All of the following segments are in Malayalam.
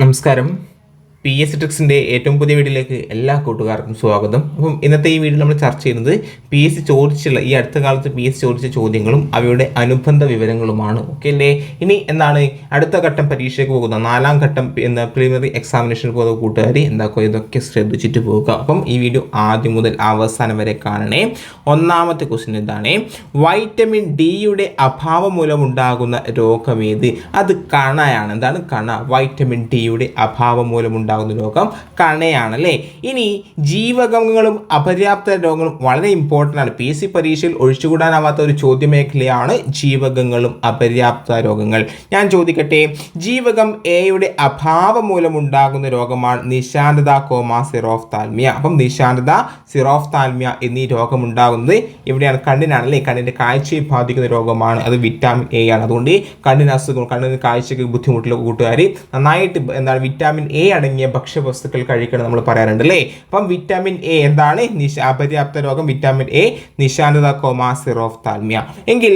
നമസ്കാരം. പി എസ് ട്രിക്സിന്റെ ഏറ്റവും പുതിയ വീഡിയോയിലേക്ക് എല്ലാ കൂട്ടുകാർക്കും സ്വാഗതം. അപ്പം ഇന്നത്തെ ഈ വീഡിയോ നമ്മൾ ചർച്ച ചെയ്യുന്നത് പി എസ് ചോദിച്ചുള്ള ഈ അടുത്ത കാലത്ത് പി എസ് ചോദിച്ച ചോദ്യങ്ങളും അവയുടെ അനുബന്ധ വിവരങ്ങളുമാണ്. ഓക്കെ അല്ലേ? ഇനി എന്താണ്? അടുത്ത ഘട്ടം പരീക്ഷയ്ക്ക് പോകുന്ന നാലാം ഘട്ടം എന്ന പ്രിലിമിനറി എക്സാമിനേഷൻ പോകുന്ന കൂട്ടുകാർ എന്താക്കുക ഇതൊക്കെ ശ്രദ്ധിച്ചിട്ട് പോകുക അപ്പം ഈ വീഡിയോ ആദ്യം മുതൽ അവസാനം വരെ കാണണേ. ഒന്നാമത്തെ ക്വസ്റ്റ്യൻ എന്താണ് വൈറ്റമിൻ ഡിയുടെ അഭാവം മൂലമുണ്ടാകുന്ന രോഗമേത് അത് കണയാണ്. എന്താണ്? കണ. വൈറ്റമിൻ ഡിയുടെ അഭാവം മൂലം ഉണ്ടാകുന്ന രോഗം കണയാണ് അല്ലേ ഇനി ജീവകങ്ങളും അപര്യാപ്ത രോഗങ്ങളും വളരെ ഇമ്പോർട്ടന്റ് ആണ്. പി എസ് സി പരീക്ഷയിൽ ഒഴിച്ചുകൂടാനാവാത്ത ഒരു ചോദ്യമേഖലയാണ് ജീവകങ്ങളും അപര്യാപ്ത രോഗങ്ങൾ. ഞാൻ ചോദിക്കട്ടെ ജീവകം എയുടെ അഭാവം മൂലം ഉണ്ടാകുന്ന രോഗമാണ് നിശാന്തത കോമ സിറോഫ്താൽമിയ അപ്പം നിശാന്തത സിറോഫ്താൽമിയ എന്നീ രോഗം ഉണ്ടാകുന്നത് എവിടെയാണ് കണ്ണിനാണ് അല്ലേ കണ്ണിന്റെ കാഴ്ചയെ ബാധിക്കുന്ന രോഗമാണ്. അത് വിറ്റാമിൻ എ ആണ്. അതുകൊണ്ട് കണ്ണിന് അസുഖം കണ്ണിന് കാഴ്ചയ്ക്ക് ബുദ്ധിമുട്ടുള്ള കൂട്ടുകാർ നന്നായിട്ട് എന്താണ് വിറ്റാമിൻ എ അടങ്ങിയ ഭക്ഷ്യവസ്തുക്കൾ കഴിക്കണം നമ്മൾ പറയാറുണ്ട് അല്ലേ അപ്പം വിറ്റാമിൻ എ എന്താണ്? അപര്യാപ്ത രോഗം വിറ്റാമിൻ എ നിശാന്തത കോമ സിറോഫ്താൽമിയ എങ്കിൽ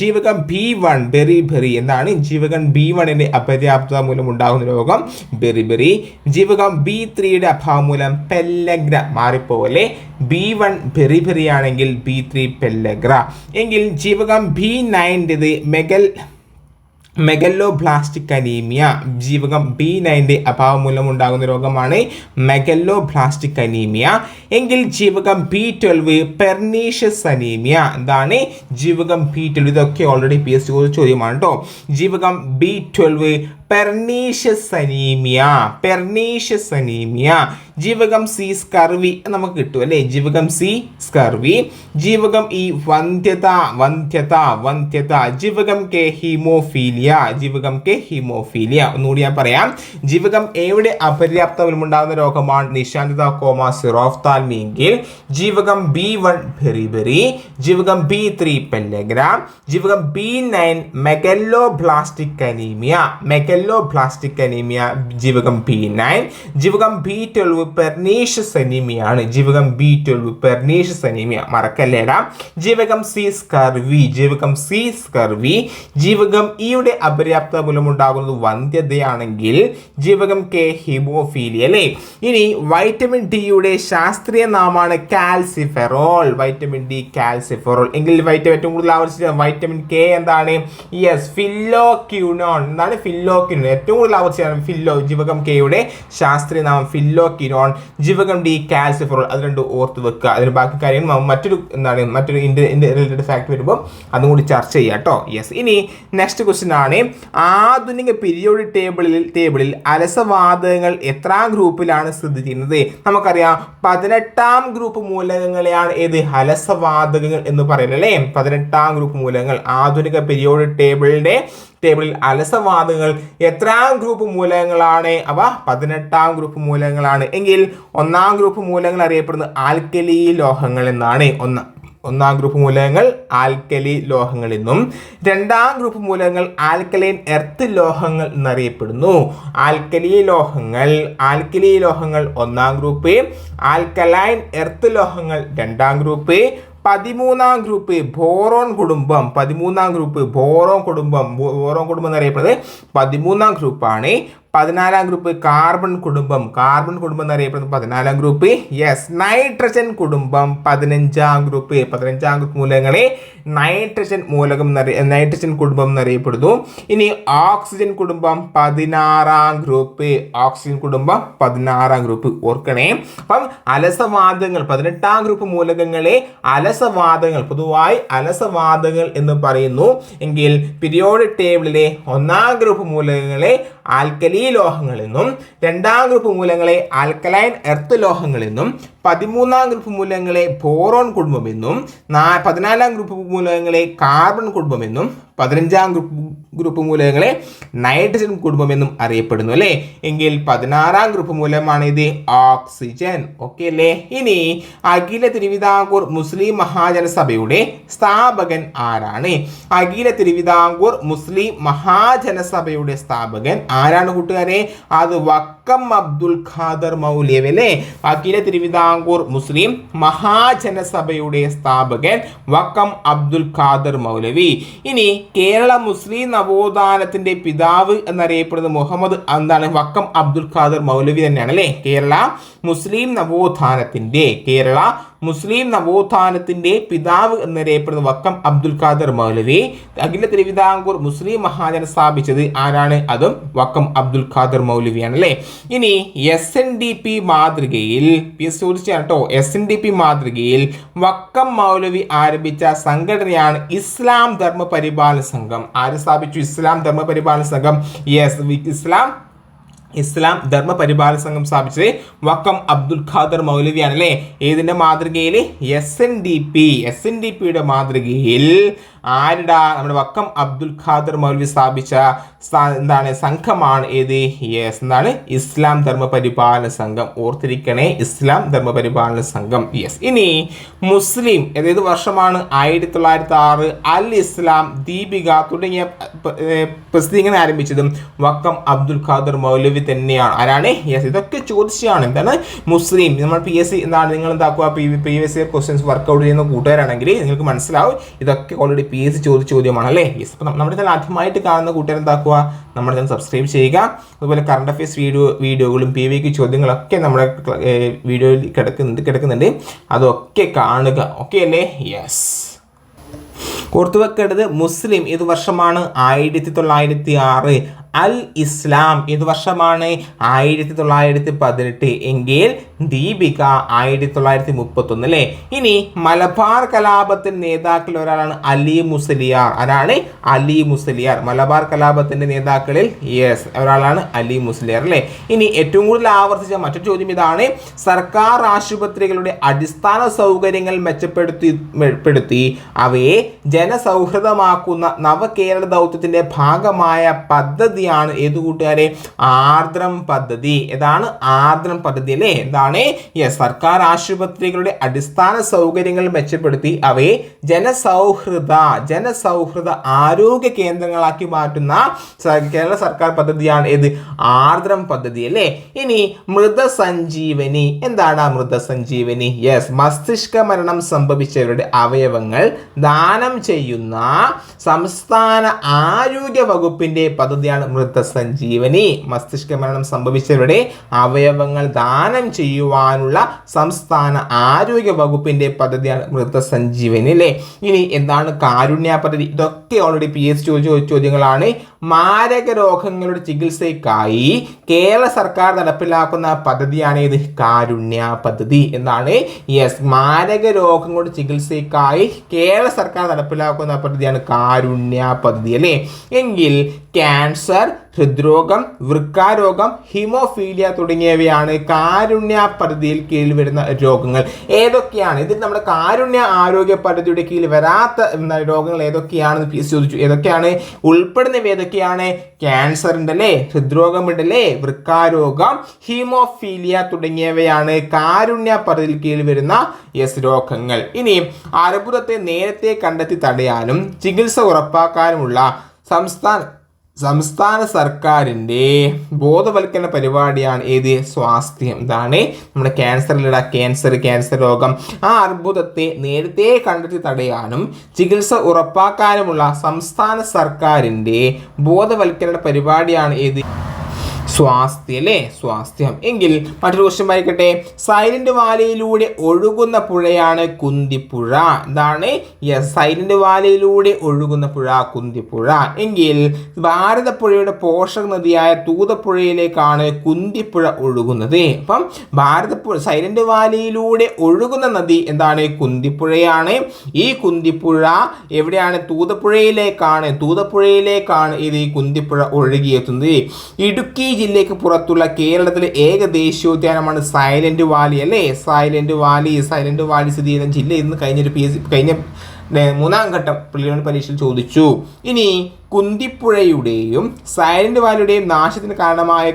ജീവകം ബി വൺ ബെറി ബെറി എന്താണ്? ജീവകം ബി വണ്ണിന്റെ അപര്യാപ്തത മൂലം ഉണ്ടാകുന്ന രോഗം ബെറി ബെറി ജീവകം ബി ത്രീയുടെ അഭാവം മൂലം പെല്ലഗ്ര മാറിപ്പോലെ ബി വൺ ബെറി ബെറി ആണെങ്കിൽ ബി ത്രീ പെല്ലഗ്ര. എങ്കിൽ ജീവകം ബി നയന്റെത് മെഗൽ മെഗല്ലോ ബ്ലാസ്റ്റിക് അനീമിയ ജീവകം ബി നയന്റെ അഭാവം മൂലം ഉണ്ടാകുന്ന രോഗമാണ് മെഗല്ലോ ബ്ലാസ്റ്റിക് അനീമിയ എങ്കിൽ ജീവകം ബി ട്വൽവ് പെർനീഷ്യസ് അനീമിയ എന്താണ് ജീവകം ബി ട്വൽവ് ഇതൊക്കെ ഓൾറെഡി പി എസ് സി ചോദ്യമാണ് കേട്ടോ ജീവകം B twelve pernicious anaemia pernicious anaemia ജീവകം സി സ്കർവി നമുക്ക് കിട്ടും അല്ലേ? ജീവകം സി സ്കർവി ജീവകം ഇ വന്ധ്യത വന്ധ്യത വന്ധ്യത. ജീവകം കെ ഹീമോഫീലിയ ജീവകം കെ ഹീമോഫീലിയ ഒന്നുകൂടി ഞാൻ പറയാം. ജീവകം എയുടെ അപര്യാപ്ത ഉണ്ടാകുന്ന രോഗമാണ് നിശാന്തത കോമ സിറോഫ്താൽമിയെങ്കിൽ ജീവകം ബി വൺ ബെറിബെറി ജീവകം ബി ത്രീ പെല്ലഗ്രാം ജീവകം B nine megaloblastic anaemia megaloblastic anaemia ജീവകം ബി നയൻ ജീവകം ബി ട്വൽവ് പെർനീഷ്യസ് അനീമിയാണ് ജീവകം ബി ട്വൽവ് പെർനീഷ്യസ് അനീമിയ മറക്കല്ലേടാ ജീവകം സി സ്കർവി ജീവകം സി സ്കർവി ജീവകം ഇയുടെ അപര്യാപ്ത മൂലമുണ്ടാകുന്നത് വന്ധ്യതയാണെങ്കിൽ ജീവകം കെ ഹിമോഫീലിയ അല്ലേ? ഇനി വൈറ്റമിൻ ഡിയുടെ ശാസ്ത്രീയ നാമാണ് കാൽസിഫെറോൾ വൈറ്റമിൻ ഡി കാൽസിഫെറോൾ എങ്കിൽ വൈറ്റമിൻ ഏറ്റവും കൂടുതൽ ആവർത്തിച്ച വൈറ്റമിൻ കെ എന്താണ്? യെസ് ഫില്ലോക്യൂനോൺ എന്താണ് ഫില്ലോക്യൂനോൺ ഏറ്റവും കൂടുതൽ ആവർത്തിച്ചാണ് ഫില്ലോ ജീവകം കെയുടെ ശാസ്ത്രീയ നാമം ഫില്ലോക്യൂനോൺ ജീവകം ഡി കാൽസിഫറോൾ അത് രണ്ട് ഓർത്ത് വെക്കുക. അതിന് ബാക്കി കാര്യങ്ങൾ മറ്റൊരു എന്താണ് മറ്റൊരു റിലേറ്റഡ് ഫാക്ട് വരുമ്പോൾ അതും കൂടി ചർച്ച ചെയ്യാം കേട്ടോ യെസ് ഇനി നെക്സ്റ്റ് ക്വസ്റ്റ്യൻ ആണ്. ആധുനിക പീരിയോഡിക് ടേബിളിൽ ടേബിളിൽ അലസവാതകങ്ങൾ എത്രാം ഗ്രൂപ്പിലാണ് സ്ഥിതി ചെയ്യുന്നത്? നമുക്കറിയാം പതിനെട്ടാം ഗ്രൂപ്പ് മൂലകങ്ങളെയാണ് ഏത്? അലസവാതകങ്ങൾ എന്ന് പറയുന്നത് അല്ലേ? പതിനെട്ടാം ഗ്രൂപ്പ് മൂലകങ്ങൾ. ആധുനിക പീരിയോഡിക് ടേബിളിന്റെ ടേബിളിൽ അലസവാതകങ്ങൾ എത്രാം ഗ്രൂപ്പ് മൂലകങ്ങളാണ്? അവ പതിനെട്ടാം ഗ്രൂപ്പ് മൂലകങ്ങളാണ്. എങ്കിൽ ഒന്നാം ഗ്രൂപ്പ് മൂലങ്ങൾ അറിയപ്പെടുന്നത് ആൽക്കലി ലോഹങ്ങൾ എന്നാണ്. ഒന്ന് ഒന്നാം ഗ്രൂപ്പ് മൂലകങ്ങൾ ആൽക്കലി ലോഹങ്ങൾ എന്നും രണ്ടാം ഗ്രൂപ്പ് മൂലകങ്ങൾ ആൽക്കലൈൻ എർത്ത് ലോഹങ്ങൾ എന്നറിയപ്പെടുന്നു. ആൽക്കലി ലോഹങ്ങൾ ആൽക്കലി ലോഹങ്ങൾ ഒന്നാം ഗ്രൂപ്പ് ആൽക്കലൈൻ എർത്ത് ലോഹങ്ങൾ രണ്ടാം ഗ്രൂപ്പ് പതിമൂന്നാം ഗ്രൂപ്പ് ബോറോൺ കുടുംബം പതിമൂന്നാം ഗ്രൂപ്പ് ബോറോൺ കുടുംബം ബോ- ബോറോൺ കുടുംബം എന്നറിയപ്പെടുന്നത് പതിമൂന്നാം ഗ്രൂപ്പാണ് പതിനാലാം ഗ്രൂപ്പ് കാർബൺ കുടുംബം. കാർബൺ കുടുംബം എന്നറിയപ്പെടുന്നത് പതിനാലാം ഗ്രൂപ്പ്. യെസ് നൈട്രജൻ കുടുംബം പതിനഞ്ചാം ഗ്രൂപ്പ്. പതിനഞ്ചാം ഗ്രൂപ്പ് മൂലകങ്ങളെ നൈട്രജൻ മൂലകം എന്നറിയ നൈട്രജൻ കുടുംബം എന്നറിയപ്പെടുന്നു ഇനി ഓക്സിജൻ കുടുംബം പതിനാറാം ഗ്രൂപ്പ്. ഓക്സിജൻ കുടുംബം പതിനാറാം ഗ്രൂപ്പ്. ഓർക്കണേ. അപ്പം അലസവാദങ്ങൾ പതിനെട്ടാം ഗ്രൂപ്പ് മൂലകങ്ങളെ അലസവാദങ്ങൾ പൊതുവായി അലസവാദങ്ങൾ എന്ന് പറയുന്നു. എങ്കിൽ പിരിയോഡ് ടേബിളിലെ ഒന്നാം ഗ്രൂപ്പ് മൂലകങ്ങളെ ആൽക്കലി ലോഹങ്ങളെന്നും രണ്ടാം ഗ്രൂപ്പ് മൂലങ്ങളെ ആൽക്കലൈൻ എർത്ത് ലോഹങ്ങൾ എന്നും പതിമൂന്നാം ഗ്രൂപ്പ് മൂലകങ്ങളെ ബോറോൺ കുടുംബം എന്നും നാ പതിനാലാം ഗ്രൂപ്പ് മൂലകങ്ങളെ കാർബൺ കുടുംബം എന്നും പതിനഞ്ചാം ഗ്രൂപ്പ് ഗ്രൂപ്പ് മൂലകങ്ങളെ നൈട്രജൻ കുടുംബം എന്നും അറിയപ്പെടുന്നു അല്ലേ? എങ്കിൽ പതിനാറാം ഗ്രൂപ്പ് മൂലമാണ് ഇത് ഓക്സിജൻ. ഓക്കെ അല്ലേ? ഇനി അഖില തിരുവിതാംകൂർ മുസ്ലിം മഹാജനസഭയുടെ സ്ഥാപകൻ ആരാണ്? അഖില തിരുവിതാംകൂർ മുസ്ലിം മഹാജനസഭയുടെ സ്ഥാപകൻ ആരാണ് കൂട്ടുകാരെ? അത് വക്കം അബ്ദുൽ ഖാദർ മൗലവി അല്ലേ അഖില തിരുവിതാംകൂർ മുസ്ലിം മഹാജനസഭയുടെ സ്ഥാപകൻ വക്കം അബ്ദുൽ ഖാദർ മൗലവി. ഇനി കേരള മുസ്ലിം നവോത്ഥാനത്തിന്റെ പിതാവ് എന്നറിയപ്പെടുന്നത് മുഹമ്മദ് എന്താണ് വക്കം അബ്ദുൽ ഖാദർ മൗലവി തന്നെയാണ് അല്ലേ കേരള മുസ്ലിം നവോത്ഥാനത്തിന്റെ കേരള മുസ്ലിം നവോത്ഥാനത്തിന്റെ പിതാവ് എന്നറിയപ്പെടുന്ന വക്കം അബ്ദുൽ ഖാദർ മൗലവി. അഖില തിരുവിതാംകൂർ മുസ്ലിം മഹാജന സ്ഥാപിച്ചത് ആരാണ്? അതും വക്കം അബ്ദുൽ ഖാദർ മൗലവിയാണ് അല്ലേ ഇനി എസ് എൻ ഡി പി മാതൃകയിൽ ചോദിച്ചാണ് കേട്ടോ എസ് എൻ ഡി പി മാതൃകയിൽ വക്കം മൗലവി ആരംഭിച്ച സംഘടനയാണ് ഇസ്ലാം ധർമ്മ പരിപാലന സംഘം. ആര് സ്ഥാപിച്ചു? ഇസ്ലാം ധർമ്മ പരിപാലന സംഘം. ഇസ്ലാം ഇസ്ലാം ധർമ്മ പരിപാലന സംഘം സ്ഥാപിച്ചത് വക്കം അബ്ദുൽ ഖാദർ മൗലവിയാണ് അല്ലേ ഏതിന്റെ മാതൃകയിൽ S N D P S N D പിയുടെ മാതൃകയിൽ ആരുടെ? നമ്മുടെ വക്കം അബ്ദുൽ ഖാദർ മൗലവി സ്ഥാപിച്ച എന്താണ് സംഘമാണ് ഏത്? യെസ്. എന്താണ്? ഇസ്ലാം ധർമ്മ പരിപാലന സംഘം. ഓർത്തിരിക്കണേ ഇസ്ലാം ധർമ്മ പരിപാലന സംഘം. യെസ്. ഇനി മുസ്ലിം ഏത് വർഷമാണ്? ആയിരത്തി തൊള്ളായിരത്തി ആറ് അൽ ഇസ്ലാം ദീപിക തുടങ്ങിയ പ്രസിദ്ധീകരണം ആരംഭിച്ചതും വക്കം അബ്ദുൽ ഖാദർ മൗലവി തന്നെയാണ്. ആരാണ്? യെസ്. ഇതൊക്കെ ചോദിച്ചാണ്. എന്താണ്? മുസ്ലിം. നമ്മൾ പി എസ് സി എന്താണ്? നിങ്ങൾ എന്താക്കുക P S C questions work out ചെയ്യുന്ന കൂട്ടുകാരാണെങ്കിൽ നിങ്ങൾക്ക് മനസ്സിലാവും. ഇതൊക്കെ ഓൾറെഡി പി എസ് ചോദിച്ച ചോദ്യമാണ് അല്ലേ യെസ് അപ്പം നമ്മുടെ ചാനൽ ആദ്യമായിട്ട് കാണുന്ന കൂട്ടുകാർ എന്താക്കുക? നമ്മുടെ ചാനൽ സബ്സ്ക്രൈബ് ചെയ്യുക. അതുപോലെ കറണ്ട് അഫയേഴ്സ് വീഡിയോ വീഡിയോകളും പി വി ചോദ്യങ്ങളൊക്കെ നമ്മുടെ വീഡിയോയിൽ കിടക്കുന്നുണ്ട് കിടക്കുന്നുണ്ട്. അതൊക്കെ കാണുക. ഓക്കെ അല്ലേ? യെസ് ഓർത്തു വെക്കേണ്ടത് മുസ്ലിം ഏത് വർഷമാണ്? ആയിരത്തി തൊള്ളായിരത്തി ആറ്. അൽ ഇസ്ലാം ഏത് വർഷമാണ്? ആയിരത്തി തൊള്ളായിരത്തി പതിനെട്ട് എങ്കിൽ ദീപിക ആയിരത്തി തൊള്ളായിരത്തി മുപ്പത്തൊന്ന് അല്ലേ? ഇനി മലബാർ കലാപത്തിന്റെ നേതാക്കളിൽ ഒരാളാണ് അലി മുസലിയാർ. ആരാണ്? അലി മുസലിയാർ. മലബാർ കലാപത്തിന്റെ നേതാക്കളിൽ യെസ് ഒരാളാണ് അലി മുസ്ലിയാർ അല്ലേ? ഇനി ഏറ്റവും കൂടുതൽ ആവർത്തിച്ച മറ്റൊരു ചോദ്യം ഇതാണ്. സർക്കാർ ആശുപത്രികളുടെ അടിസ്ഥാന സൗകര്യങ്ങൾ മെച്ചപ്പെടുത്തി മെച്ചപ്പെടുത്തി അവയെ ജനസൗഹൃദമാക്കുന്ന നവകേരള ദൗത്യത്തിന്റെ ഭാഗമായ പദ്ധതി പദ്ധതിയാണ് ഏത് കൂട്ടുകാരെ? ആർദ്രം പദ്ധതി. ഏതാണ് ആർദ്രം പദ്ധതി അല്ലേ? എന്താണ്? യെസ് സർക്കാർ ആശുപത്രികളുടെ അടിസ്ഥാന സൗകര്യങ്ങൾ മെച്ചപ്പെടുത്തി അവയെ ജനസൗഹൃദ ജനസൗഹൃദ ആരോഗ്യ കേന്ദ്രങ്ങളാക്കി മാറ്റുന്ന കേരള സർക്കാർ പദ്ധതിയാണ് ഏത്? ആർദ്രം പദ്ധതി അല്ലേ? ഇനി മൃതസഞ്ജീവനി. എന്താണ് ആ മൃതസഞ്ജീവനി? യെസ് മസ്തിഷ്ക മരണം സംഭവിച്ചവരുടെ അവയവങ്ങൾ ദാനം ചെയ്യുന്ന സംസ്ഥാന ആരോഗ്യ വകുപ്പിന്റെ പദ്ധതിയാണ് മൃതസഞ്ജീവനി മസ്തിഷ്ക മരണം സംഭവിച്ചവരുടെ അവയവങ്ങൾ ദാനം ചെയ്യുവാനുള്ള സംസ്ഥാന ആരോഗ്യ വകുപ്പിന്റെ പദ്ധതിയാണ് മൃതസഞ്ജീവനി അല്ലേ? ഇനി എന്താണ് കാരുണ്യ പദ്ധതി ഇതൊക്കെ ഓൾറെഡി പി എസ് ചോദിച്ച ചോദ്യങ്ങളാണ്. മാരക രോഗങ്ങളുടെ ചികിത്സയ്ക്കായി കേരള സർക്കാർ നടപ്പിലാക്കുന്ന പദ്ധതിയാണ് ഇത് കാരുണ്യ പദ്ധതി എന്നാണ് യെസ് മാരക രോഗങ്ങളുടെ ചികിത്സയ്ക്കായി കേരള സർക്കാർ നടപ്പിലാക്കുന്ന പദ്ധതിയാണ് കാരുണ്യ പദ്ധതി അല്ലേ? എങ്കിൽ ക്യാൻസർ ഹൃദ്രോഗം വൃക്കാരോഗം ഹിമോഫീലിയ തുടങ്ങിയവയാണ് കാരുണ്യ പദ്ധതിയിൽ കീഴിൽ വരുന്ന രോഗങ്ങൾ. ഏതൊക്കെയാണ്? ഇതിൽ നമ്മുടെ കാരുണ്യ ആരോഗ്യ പദ്ധതിയുടെ കീഴിൽ വരാത്ത രോഗങ്ങൾ ഏതൊക്കെയാണെന്ന് ചോദിച്ചു. ഏതൊക്കെയാണ്? ഉൾപ്പെടുന്നവ ഏതൊക്കെയാണ്? ക്യാൻസർ ഉണ്ടല്ലേ ഹൃദ്രോഗം ഉണ്ടല്ലേ വൃക്കാരോഗം ഹീമോഫീലിയ തുടങ്ങിയവയാണ് കാരുണ്യ പദ്ധതിയിൽ കീഴിൽ വരുന്ന യെസ് രോഗങ്ങൾ. ഇനി അർബുദത്തെ നേരത്തെ കണ്ടെത്തി തടയാനും ചികിത്സ ഉറപ്പാക്കാനുമുള്ള സംസ്ഥാന സംസ്ഥാന സർക്കാരിന്റെ ബോധവൽക്കരണ പരിപാടിയാണ് ഏത്? സ്വാസ്ഥ്യം. ഇതാണ് നമ്മുടെ ക്യാൻസറിലുള്ള ക്യാൻസർ ക്യാൻസർ രോഗം. ആ അർബുദത്തെ നേരത്തെ കണ്ടെത്തി തടയാനും ചികിത്സ ഉറപ്പാക്കാനുമുള്ള സംസ്ഥാന സർക്കാരിന്റെ ബോധവൽക്കരണ പരിപാടിയാണ് ഏത്? സ്വാസ്ഥ്യം അല്ലേ? സ്വാസ്ഥ്യം. എങ്കിൽ മറ്റൊരു ക്വസ്റ്റ്യൻ വായിക്കട്ടെ. സൈലന്റ് വാലിയിലൂടെ ഒഴുകുന്ന പുഴയാണ് കുന്തിപ്പുഴ. എന്താണ്? യെസ് സൈലന്റ് വാലിയിലൂടെ ഒഴുകുന്ന പുഴ കുന്തിപ്പുഴ. എങ്കിൽ ഭാരതപ്പുഴയുടെ പോഷക നദിയായ തൂതപ്പുഴയിലേക്കാണ് കുന്തിപ്പുഴ ഒഴുകുന്നത്. അപ്പം ഭാരതപ്പുഴ സൈലന്റ് വാലിയിലൂടെ ഒഴുകുന്ന നദി എന്താണ്? കുന്തിപ്പുഴയാണ്. ഈ കുന്തിപ്പുഴ എവിടെയാണ്? തൂതപ്പുഴയിലേക്കാണ്. തൂതപ്പുഴയിലേക്കാണ് ഇത് ഈ കുന്തിപ്പുഴ ഒഴുകിയെത്തുന്നത്. ഇടുക്കി ജില്ലയ്ക്ക് പുറത്തുള്ള കേരളത്തിലെ ഏക ദേശീയോദ്യാനമാണ് സൈലന്റ് വാലി അല്ലേ? സൈലന്റ് വാലി സൈലന്റ് വാലി സ്ഥിതി ചെയ്യുന്ന ജില്ല ഇന്ന് കഴിഞ്ഞൊരു പി എസ് കഴിഞ്ഞ മൂന്നാം ഘട്ടം പ്രിലിമിനറി പരീക്ഷയിൽ ചോദിച്ചു. ഇനി കുന്തിപ്പുഴയുടെയും സൈലന്റ് വാലിയുടെയും നാശത്തിന് കാരണമായ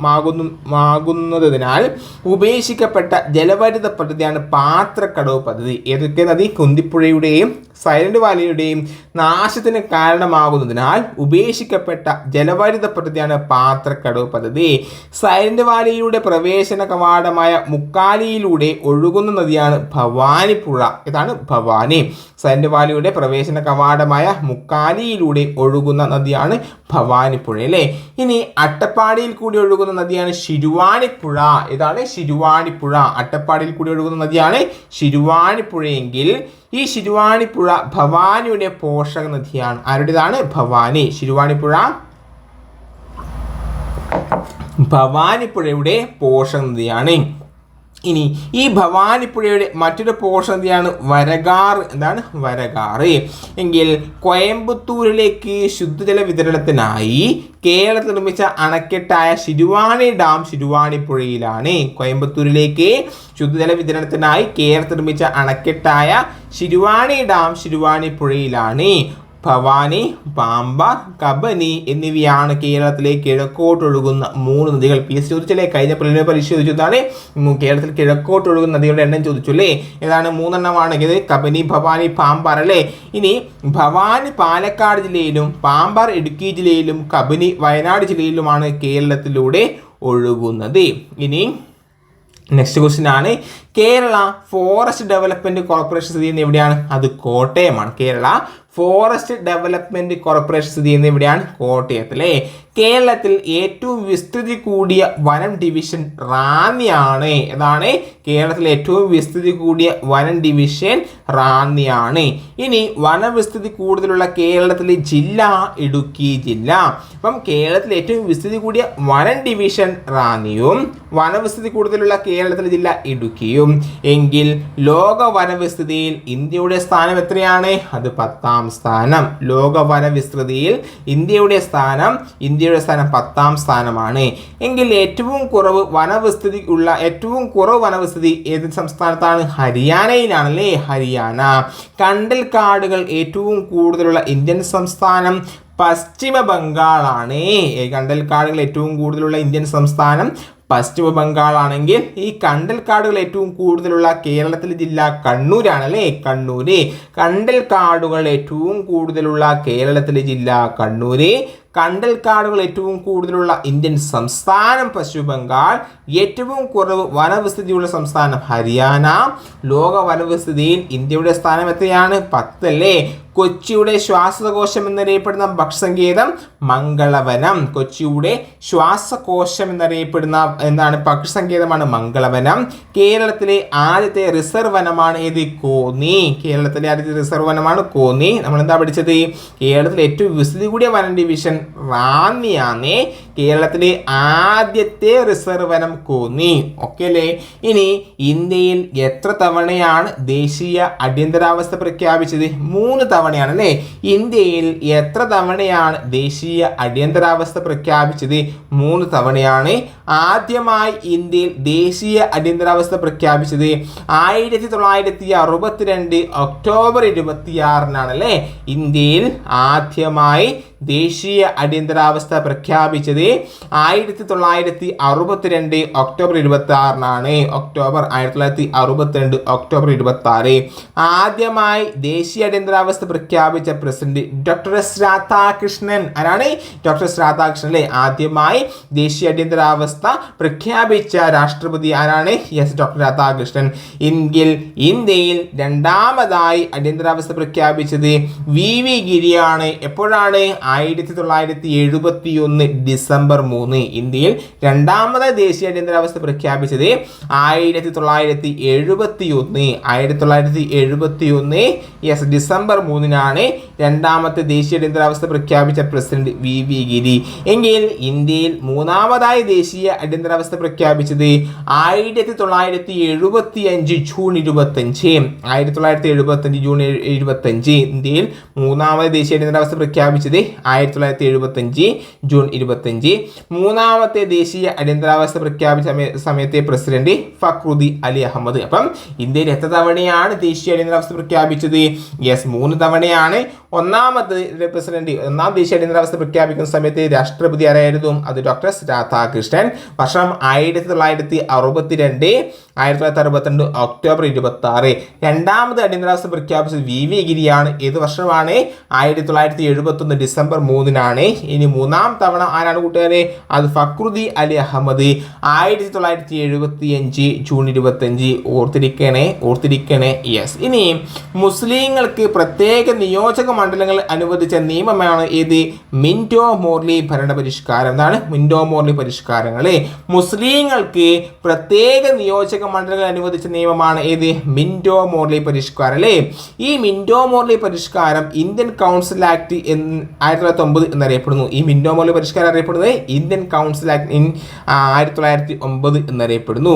മാകുന്നു മാകുന്നതിനാൽ ഉപേക്ഷിക്കപ്പെട്ട ജലവൈദ്യുത പദ്ധതിയാണ് പാത്രക്കടവ് പദ്ധതി. ഏതൊക്കെ നദി? കുന്തിപ്പുഴയുടെയും സൈലന്റ് വാലിയുടെയും നാശത്തിന് കാരണമാകുന്നതിനാൽ ഉപേക്ഷിക്കപ്പെട്ട ജലവൈദ്യുത പദ്ധതിയാണ് പാത്രക്കടവ് പദ്ധതി. സൈലന്റ് വാലിയുടെ പ്രവേശന കവാടമായ മുക്കാലിയിലൂടെ ഒഴുകുന്ന നദിയാണ് ഭവാനിപ്പുഴ. ഇതാണ് ഭവാനി. സൈലന്റ് വാലിയുടെ പ്രവേശന കവാടമായ മുക്കാലിയിലൂടെ ഒഴുകുന്ന നദിയാണ് ഭവാനിപ്പുഴ അല്ലേ? ഇനി അട്ടപ്പാടിയിൽ കൂടി ഒഴുകുന്ന നദിയാണ് ശിരുവാണിപ്പുഴ. ഇതാണ് ശിരുവാണിപ്പുഴ. അട്ടപ്പാടിയിൽ കൂടി ഒഴുകുന്ന നദിയാണ് ശിരുവാണിപ്പുഴയെങ്കിൽ ഈ ശിരുവാണിപ്പുഴ ഭവാനിയുടെ പോഷക നദിയാണ്. ആരുടേതാണ്? ഭവാനി. ശിരുവാണിപ്പുഴ? ഭവാനിപ്പുഴയുടെ പോഷക നദിയാണ്. ഇനി ഈ ഭവാനിപ്പുഴയുടെ മറ്റൊരു പോഷണതയാണ് വരകാർ എന്താണ്? വരകാർ എങ്കിൽ കോയമ്പത്തൂരിലേക്ക് ശുദ്ധജല വിതരണത്തിനായി കേരളത്തിൽ നിർമ്മിച്ച അണക്കെട്ടായ ശിരുവാണി ഡാം ശിരുവാണിപ്പുഴയിലാണ് കോയമ്പത്തൂരിലേക്ക് ശുദ്ധജല വിതരണത്തിനായി കേരളത്തിൽ നിർമ്മിച്ച അണക്കെട്ടായ ശിരുവാണി ഡാം ശിരുവാണിപ്പുഴയിലാണ് ഭവാനി പാമ്പ കബനി എന്നിവയാണ് കേരളത്തിലെ കിഴക്കോട്ടൊഴുകുന്ന മൂന്ന് നദികൾ. പി എസ് ചോദിച്ചല്ലേ? കഴിഞ്ഞ പ്രിലിമിനറി പരീക്ഷ ചോദിച്ചതാണ് കേരളത്തിൽ കിഴക്കോട്ടൊഴുകുന്ന നദികളുടെ എണ്ണം ചോദിച്ചു അല്ലേ? ഏതാണ് മൂന്നെണ്ണമാണെങ്കിൽ കബനി ഭവാനി പാമ്പാർ അല്ലേ ഇനി ഭവാനി പാലക്കാട് ജില്ലയിലും പാമ്പാർ ഇടുക്കി ജില്ലയിലും കബനി വയനാട് ജില്ലയിലുമാണ് കേരളത്തിലൂടെ ഒഴുകുന്നത്. ഇനി നെക്സ്റ്റ് ക്വസ്റ്റ്യൻ ആണ്. കേരള ഫോറസ്റ്റ് ഡെവലപ്മെന്റ് കോർപ്പറേഷൻ സ്ഥിതി ചെയ്യുന്നത് എവിടെയാണ്? അത് കോട്ടയമാണ്. കേരള ഫോറസ്റ്റ് ഡെവലപ്മെന്റ് കോർപ്പറേഷൻ സ്ഥിതി ചെയ്യുന്നത് എവിടെയാണ്? കോട്ടയത്തിലെ കേരളത്തിൽ ഏറ്റവും വിസ്തൃതി കൂടിയ വനം ഡിവിഷൻ റാന്നിയാണ്. എന്നാണ് കേരളത്തിൽ ഏറ്റവും വിസ്തൃതി കൂടിയ വനം ഡിവിഷൻ റാന്നിയാണ്. ഇനി വനവിസ്തൃതി കൂടുതലുള്ള കേരളത്തിലെ ജില്ല ഇടുക്കി ജില്ല. അപ്പം കേരളത്തിൽ ഏറ്റവും വിസ്തൃതി കൂടിയ വനം ഡിവിഷൻ റാന്നിയും വനവിസ്തൃതി കൂടുതലുള്ള കേരളത്തിലെ ജില്ല ഇടുക്കിയും. എങ്കിൽ ലോക വനവിസ്തൃതിയിൽ ഇന്ത്യയുടെ സ്ഥാനം എത്രയാണ്? അത് പത്താം സ്ഥാനം. ലോക വനവിസ്തൃതിയിൽ ഇന്ത്യയുടെ സ്ഥാനം ഇന്ത്യയുടെ സ്ഥാനം പത്താം സ്ഥാനമാണ്. എങ്കിൽ ഏറ്റവും കുറവ് വനവിസ്തൃതി ഉള്ള ഏറ്റവും കുറവ് വനവിസ്തൃതി ഏത് സംസ്ഥാനത്താണ്? ഹരിയാനയിലാണല്ലേ? ഹരിയാന. കണ്ടൽ കാടുകൾ ഏറ്റവും കൂടുതലുള്ള ഇന്ത്യൻ സംസ്ഥാനം പശ്ചിമ ബംഗാളാണ് കണ്ടൽ കാടുകൾ ഏറ്റവും കൂടുതലുള്ള ഇന്ത്യൻ സംസ്ഥാനം പശ്ചിമ ബംഗാളാണെങ്കിൽ ഈ കണ്ടൽക്കാടുകൾ ഏറ്റവും കൂടുതലുള്ള കേരളത്തിലെ ജില്ല കണ്ണൂരാണ് അല്ലേ കണ്ണൂര്. കണ്ടൽക്കാടുകൾ ഏറ്റവും കൂടുതലുള്ള കേരളത്തിലെ ജില്ല കണ്ണൂര്. കണ്ടൽക്കാടുകൾ ഏറ്റവും കൂടുതലുള്ള ഇന്ത്യൻ സംസ്ഥാനം പശ്ചിമ ബംഗാൾ ഏറ്റവും കുറവ് വനവിസ്തൃതിയുള്ള സംസ്ഥാനം ഹരിയാന. ലോക വനവിസ്തൃതിയിൽ ഇന്ത്യയുടെ സ്ഥാനം എത്രയാണ്? പത്തല്ലേ കൊച്ചിയുടെ ശ്വാസകോശം എന്നറിയപ്പെടുന്ന ഭക്ഷ്യസങ്കേതം മംഗളവനം. കൊച്ചിയുടെ ശ്വാസകോശം എന്നറിയപ്പെടുന്ന എന്താണ്? പക്ഷസങ്കേതമാണ് മംഗളവനം. കേരളത്തിലെ ആദ്യത്തെ റിസർവ് വനമാണ് ഏത്? കോന്നി. കേരളത്തിലെ ആദ്യത്തെ റിസർവ് വനമാണ് കോന്നി. നമ്മൾ എന്താ പഠിച്ചത്? കേരളത്തിലെ ഏറ്റവും വിസ്തൃതി കൂടിയ വനം ഡിവിഷൻ റാന്നിയാണ്. കേരളത്തിലെ ആദ്യത്തെ റിസർവ് വനം കോന്നി. ഓക്കെ അല്ലേ? ഇനി ഇന്ത്യയിൽ എത്ര തവണയാണ് ദേശീയ അടിയന്തരാവസ്ഥ പ്രഖ്യാപിച്ചത്? മൂന്ന് തവണയാണ് അല്ലേ? ഇന്ത്യയിൽ എത്ര തവണയാണ് ദേശീയ അടിയന്തരാവസ്ഥ പ്രഖ്യാപിച്ചത്? മൂന്ന് തവണയാണ് ആദ്യമായി ഇന്ത്യയിൽ ദേശീയ അടിയന്തരാവസ്ഥ പ്രഖ്യാപിച്ചത്. ആയിരത്തി തൊള്ളായിരത്തി അറുപത്തിരണ്ട് ഒക്ടോബർ ഇരുപത്തിയാറിനാണ് അല്ലേ? ഇന്ത്യയിൽ ആദ്യമായി ദേശീയ അടിയന്തരാവസ്ഥ പ്രഖ്യാപിച്ചത് ആയിരത്തി തൊള്ളായിരത്തി അറുപത്തിരണ്ട് ഒക്ടോബർ ഇരുപത്തി ആറിനാണ് ഒക്ടോബർ ആയിരത്തി തൊള്ളായിരത്തി അറുപത്തിരണ്ട് ഒക്ടോബർ ഇരുപത്തി ആറ് ആദ്യമായി ദേശീയ അടിയന്തരാവസ്ഥ പ്രഖ്യാപിച്ച പ്രസിഡന്റ് ഡോക്ടർ എസ് രാധാകൃഷ്ണൻ. ആരാണ്? ഡോക്ടർ എസ് രാധാകൃഷ്ണൻ അല്ലേ? ആദ്യമായി ദേശീയ അടിയന്തരാവസ്ഥ പ്രഖ്യാപിച്ച രാഷ്ട്രപതി ആരാണ്? S doctor Radhakrishnan. ഇന്ത്യയിൽ ഇന്ത്യയിൽ രണ്ടാമതായി അടിയന്തരാവസ്ഥ പ്രഖ്യാപിച്ചത് വി വി ഗിരിയാണ്. എപ്പോഴാണ്? ആയിരത്തി തൊള്ളായിരത്തി എഴുപത്തി ഒന്ന് ഡിസംബർ മൂന്ന് ഇന്ത്യയിൽ രണ്ടാമത് ദേശീയ അടിയന്തരാവസ്ഥ പ്രഖ്യാപിച്ചത് ആയിരത്തി തൊള്ളായിരത്തി എഴുപത്തി ഒന്ന് ആയിരത്തി തൊള്ളായിരത്തി എഴുപത്തി ഒന്ന് യെസ് ഡിസംബർ മൂന്നിനാണ് രണ്ടാമത്തെ ദേശീയ അടിയന്തരാവസ്ഥ പ്രഖ്യാപിച്ച പ്രസിഡന്റ് വി വി ഗിരി. എങ്കിൽ ഇന്ത്യയിൽ മൂന്നാമതായി ദേശീയ അടിയന്തരാവസ്ഥ പ്രഖ്യാപിച്ചത് ആയിരത്തി തൊള്ളായിരത്തി എഴുപത്തി അഞ്ച് ജൂൺ ഇരുപത്തഞ്ച് ആയിരത്തി തൊള്ളായിരത്തി എഴുപത്തി അഞ്ച് ജൂൺ എഴുപത്തഞ്ച് ഇന്ത്യയിൽ മൂന്നാമത് ദേശീയ അടിയന്തരാവസ്ഥ പ്രഖ്യാപിച്ചത് ആയിരത്തി തൊള്ളായിരത്തി എഴുപത്തഞ്ച് ജൂൺ ഇരുപത്തഞ്ച് മൂന്നാമത്തെ ദേശീയ അടിയന്തരാവസ്ഥ പ്രഖ്യാപിച്ച സമയത്തെ പ്രസിഡന്റ് ഫക്രുദ്ദി അലി അഹമ്മദ്. അപ്പം ഇന്ത്യയിൽ എത്ര തവണയാണ് ദേശീയ അടിയന്തരാവസ്ഥ പ്രഖ്യാപിച്ചത്? യെസ് മൂന്ന് തവണയാണ്. ഒന്നാമത് പ്രസിഡന്റ് ഒന്നാം ദേശീയ അടിയന്തരാവസ്ഥ പ്രഖ്യാപിക്കുന്ന സമയത്ത് രാഷ്ട്രപതി ആരായിരുന്നു? അത് ഡോക്ടർ രാധാകൃഷ്ണൻ. വർഷം ആയിരത്തി തൊള്ളായിരത്തി അറുപത്തിരണ്ട് ആയിരത്തി തൊള്ളായിരത്തി അറുപത്തിരണ്ട് ഒക്ടോബർ ഇരുപത്തി ആറ് രണ്ടാമത് അടിയന്തരാവസ്ഥ പ്രഖ്യാപിച്ചത് വി വി ഗിരിയാണ്. ഏത് വർഷമാണ്? ആയിരത്തി തൊള്ളായിരത്തി എഴുപത്തി ഒന്ന് ഡിസംബർ മൂന്നിനാണ്. ഇനി മൂന്നാം തവണ ആരാണ് കൂട്ടുകാരെ? അത് ഫക്രുദ്ദി അലി അഹമ്മദ്. ആയിരത്തി തൊള്ളായിരത്തി എഴുപത്തി അഞ്ച് ജൂൺ ഇരുപത്തഞ്ച് ഓർത്തിരിക്കണേ ഓർത്തിരിക്കണേ. യെസ് ഇനി മുസ്ലിങ്ങൾക്ക് പ്രത്യേക നിയോജക മണ്ഡലങ്ങൾ അനുവദിച്ച നിയമമാണ് ഏത്? മിന്റോ മോർലി ഭരണ പരിഷ്കാരം എന്താണ്? മിന്റോ മോർലി പരിഷ്കാരങ്ങൾ. മുസ്ലിങ്ങൾക്ക് പ്രത്യേക നിയോജക മണ്ഡലങ്ങൾ അനുവദിച്ച നിയമമാണ് ഏത്? മിൻഡോ മോർലി പരിഷ്കാരം അല്ലേ? ഈ മിൻഡോ മോർലി പരിഷ്കാരം ഇന്ത്യൻ കൗൺസിൽ ആക്ട് എന്ന് ആയിരത്തി തൊള്ളായിരത്തി ഒമ്പത് എന്നറിയപ്പെടുന്നു. ഈ മിൻഡോ മോർലി പരിഷ്കാരം അറിയപ്പെടുന്നത് ഇന്ത്യൻ കൗൺസിൽ ആക്ട് ഇൻ ആയിരത്തി തൊള്ളായിരത്തി ഒമ്പത് എന്നറിയപ്പെടുന്നു.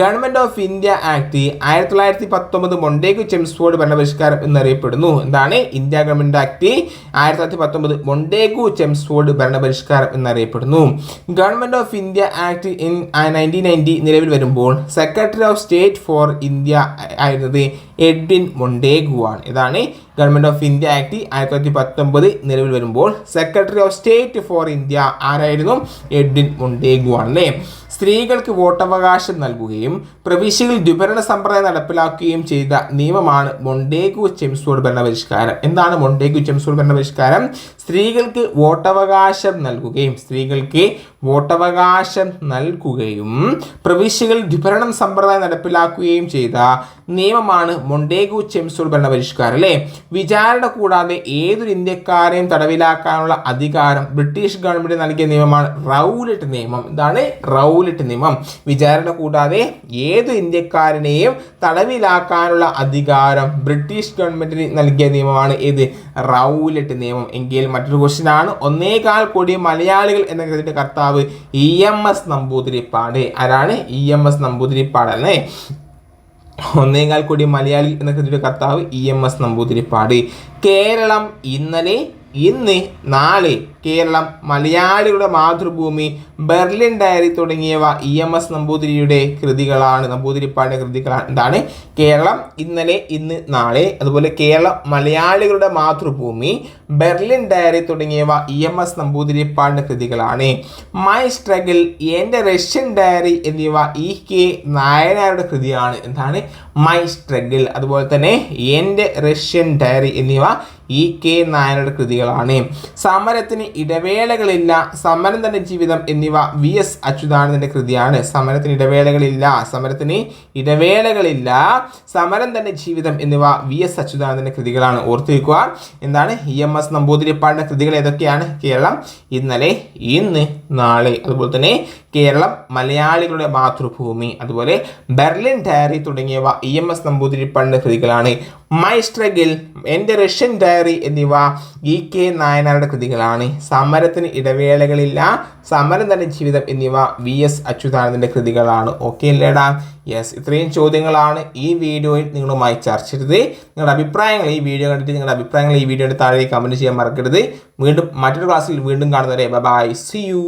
ഗവൺമെന്റ് ഓഫ് ഇന്ത്യ ആക്ട് ആയിരത്തി തൊള്ളായിരത്തി പത്തൊമ്പത് മൊണ്ടേഗു ചെംസ്ഫോർഡ് ഭരണപരിഷ്കാരം എന്നറിയപ്പെടുന്നു. എന്താണ്? ഇന്ത്യ ഗവൺമെന്റ് ആക്ട് ആയിരത്തി തൊള്ളായിരത്തി പത്തൊമ്പത് മൊണ്ടേഗു ചെംസ്ഫോർഡ് ഭരണപരിഷ്കാരം എന്നറിയപ്പെടുന്നു. Government of India act in nineteen ninety നിലവിൽ വരുമ്പോൾ secretary of state for India ആയിരുന്നത്. എഡ്വിൻ മൊണ്ടേഗു ആണ് ഇതാണ് ഗവൺമെന്റ് ഓഫ് ഇന്ത്യ ആക്ട് ആയിരത്തി തൊള്ളായിരത്തി പത്തൊമ്പത് നിലവിൽ വരുമ്പോൾ secretary of state for India ആരായിരുന്നു? എഡ്വിൻ മൊണ്ടേഗു ആണ് അല്ലേ സ്ത്രീകൾക്ക് വോട്ടവകാശം നൽകുകയും പ്രവിശ്യയിൽ ദ്വിഭരണ സമ്പ്രദായം നടപ്പിലാക്കുകയും ചെയ്ത നിയമമാണ് മൊണ്ടേഗു ചെംസ്ഫോർഡ് ഭരണപരിഷ്കാരം. എന്താണ് മൊണ്ടേഗു ചെംസ്ഫോർഡ് ഭരണപരിഷ്കാരം? സ്ത്രീകൾക്ക് വോട്ടവകാശം നൽകുകയും സ്ത്രീകൾക്ക് വോട്ടവകാശം നൽകുകയും പ്രവിശ്യകളിൽ ദ്വിഭരണം സമ്പ്രദായം നടപ്പിലാക്കുകയും ചെയ്ത നിയമമാണ് മൊണ്ടേഗു ചെംസുൾ ഭരണപരിഷ്കാരം അല്ലേ വിചാരണ കൂടാതെ ഏതൊരു ഇന്ത്യക്കാരെയും തടവിലാക്കാനുള്ള അധികാരം ബ്രിട്ടീഷ് ഗവൺമെന്റ് നൽകിയ നിയമമാണ് റൗലറ്റ് നിയമം. ഇതാണ് റൗലറ്റ് നിയമം. വിചാരണ കൂടാതെ ഏത് ഇന്ത്യക്കാരനെയും തടവിലാക്കാനുള്ള അധികാരം ബ്രിട്ടീഷ് ഗവൺമെന്റിന് നൽകിയ നിയമമാണ് ഏത്? റൗലറ്റ് നിയമം. എങ്കിൽ മറ്റൊരു ക്വസ്റ്റ്യൻ ആണ്. ഒന്നേകാൽ കോടി മലയാളികൾ എന്ന കർത്താവ് ഇ എം എസ് നമ്പൂതിരിപ്പാട്. ആരാണ് ഇ എം എസ് നമ്പൂതിരിപ്പാട് അല്ലേ ഒന്നേകാൽ കൂടി മലയാളി എന്ന കൃതിയുടെ കർത്താവ് E M S Namboodiripad. Keralam ഇന്നലെ ഇന്ന് നാളെ കേരളം മലയാളികളുടെ മാതൃഭൂമി ബെർലിൻ ഡയറി തുടങ്ങിയവ ഇ എം എസ് നമ്പൂതിരിയുടെ കൃതികളാണ്. നമ്പൂതിരിപ്പാടിന്റെ കൃതികളാണ്. എന്താണ്? കേരളം ഇന്നലെ ഇന്ന് നാളെ. അതുപോലെ കേരളം മലയാളികളുടെ മാതൃഭൂമി ബെർലിൻ ഡയറി തുടങ്ങിയവ ഇ എം എസ് നമ്പൂതിരിപ്പാടിന്റെ കൃതികളാണ്. മൈ സ്ട്രഗിൾ എന്റെ റഷ്യൻ ഡയറി എന്നിവ ഇ കെ നായനാരുടെ കൃതിയാണ്. എന്താണ്? മൈ സ്ട്രഗിൾ അതുപോലെ തന്നെ എന്റെ റഷ്യൻ ഡയറി എന്നിവ ഇ കെ നായരുടെ കൃതികളാണ്. സമരത്തിന് ഇടവേളകളില്ല സമരം തന്നെ ജീവിതം എന്നിവ വി എസ് അച്യുതാനന്ദന്റെ കൃതിയാണ്. സമരത്തിന് ഇടവേളകളില്ല സമരത്തിന് ഇടവേളകളില്ല സമരം തന്നെ ജീവിതം എന്നിവ വി എസ് അച്യുതാനന്ദന്റെ കൃതികളാണ്. ഓർത്തിരിക്കുക എന്താണ് ഇ എം എസ് നമ്പൂതിരിപ്പാടിന്റെ കൃതികൾ ഏതൊക്കെയാണ്? കേരളം ഇന്നലെ ഇന്ന് നാളെ. അതുപോലെ തന്നെ കേരളം മലയാളികളുടെ മാതൃഭൂമി അതുപോലെ ബെർലിൻ ഡയറി തുടങ്ങിയവ ഇ എം എസ് നമ്പൂതിരിപ്പാടിന്റെ കൃതികളാണ്. മൈ സ്ട്രഗിൽ എന്റെ റഷ്യൻ ഡയറി എന്നിവ ഇ കെ നായനാരുടെ കൃതികളാണ്. സമരത്തിന് ഇടവേളകളില്ല സമരം തന്നെ ജീവിതം എന്നിവ വി എസ് അച്യുതാനന്ദന്റെ കൃതികളാണ്. ഓക്കെ അല്ലേടാ? യെസ് ഇത്രയും ചോദ്യങ്ങളാണ് ഈ വീഡിയോയിൽ നിങ്ങളുമായി ചർച്ച ചെയ്തത്. നിങ്ങളുടെ അഭിപ്രായങ്ങൾ ഈ വീഡിയോ കണ്ടിട്ട് നിങ്ങളുടെ അഭിപ്രായങ്ങൾ ഈ വീഡിയോയുടെ താഴെ കമന്റ് ചെയ്യാൻ മറക്കരുത്. വീണ്ടും മറ്റൊരു ക്ലാസ്സിൽ വീണ്ടും കാണുന്നവരെ ബൈ സി യു